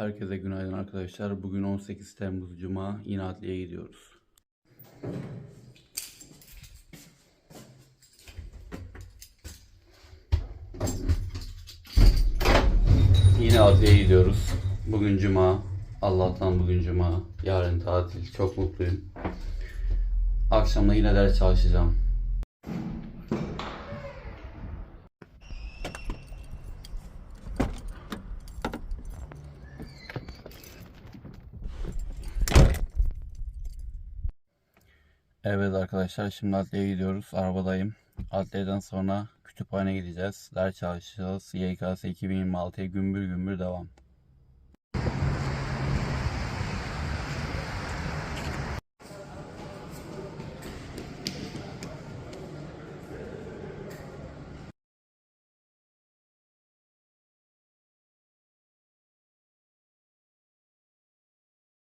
Herkese günaydın arkadaşlar. Bugün 18 Temmuz Cuma. Yine adliyeye gidiyoruz. Yine adliyeye gidiyoruz. Bugün Cuma. Allah'tan bugün Cuma. Yarın tatil. Çok mutluyum. Akşamda yine ders çalışacağım. Evet arkadaşlar şimdi adliyeye gidiyoruz. Arabadayım. Adliyeden sonra kütüphane gideceğiz. Ders çalışacağız. YKS 2026'ya gümbür gümbür devam.